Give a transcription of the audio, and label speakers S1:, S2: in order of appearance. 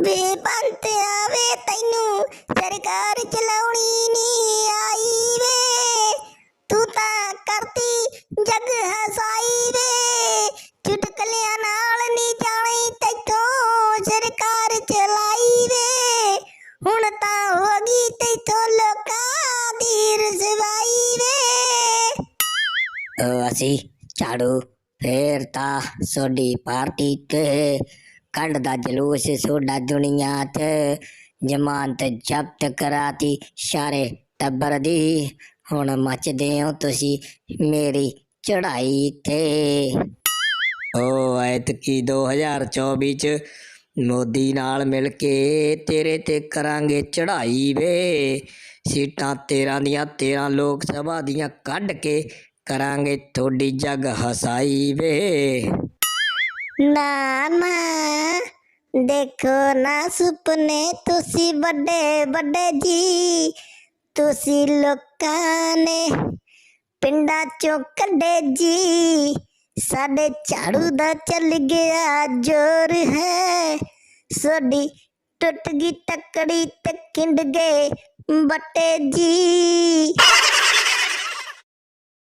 S1: ਵੇ ਬੰਤ ਆਵੇ ਤੈਨੂੰ, ਸਰਕਾਰ ਚਲਾਉਣੀ ਨਹੀਂ ਆਈ ਵੇ। ਤੂੰ ਤਾਂ ਕਰਤੀ ਜਗ ਹਸਾਈ ਵੇ। ਚੁਟਕਲਿਆਂ ਨਾਲ ਨਹੀਂ ਜਾਣੀ ਤੈਥੋਂ ਸਰਕਾਰ ਚਲਾਈ ਵੇ। ਹੁਣ ਤਾਂ ਹੋ ਗਈ ਤੈਥੋਂ ਲੋਕਾਂ ਦੀ ਰਸਵਾਈ ਵੇ।
S2: ਅਸੀਂ ਝਾੜੂ, ਫੇਰ ਤਾਂ ਸੋਡੀ ਪਾਰਟੀ ਤੇ ਕੱਢਦਾ ਜਲੂਸ ਸੋਡਾ ਦੁਨੀਆ ਤੇ, ਜਮਾਨਤ ਜ਼ਬਤ ਕਰਾਤੀ ਸਾਰੇ ਟੱਬਰ ਦੀ। ਹੁਣ ਮੱਚਦੇ ਹੋ ਤੁਸੀਂ ਮੇਰੀ ਚੜਾਈ ਤੇ। ਓ ਐਤਕੀ 2024 ਚ ਮੋਦੀ ਨਾਲ ਮਿਲ ਕੇ ਤੇਰੇ ਤੇ ਕਰਾਂਗੇ ਚੜਾਈ ਵੇ। ਸੀਟਾਂ 13 ਦੀਆਂ 13 ਲੋਕ ਸਭਾ ਦੀਆਂ ਕੱਢ ਕੇ ਕਰਾਂਗੇ ਤੁਹਾਡੀ ਜਗ ਹਸਾਈ ਵੇ।
S1: ਨਾ ਨਾ ਦੇਖੋ ਨਾ ਸੁਪਨੇ ਤੁਸੀਂ ਵੱਡੇ ਵੱਡੇ ਜੀ। ਤੁਸੀਂ ਲੋਕਾਂ ਨੇ ਪਿੰਡਾਂ ਚੋਂ ਕੱਢੇ ਜੀ। ਸਾਡੇ ਝਾੜੂ ਦਾ ਚੱਲ ਗਿਆ ਜ਼ੋਰ ਹੈ। ਸੋਡੀ ਟੁੱਟ ਗਈ ਟੱਕੜੀ ਤੇ ਕਿੰਡ ਗਏ ਬੱਟੇ ਜੀ।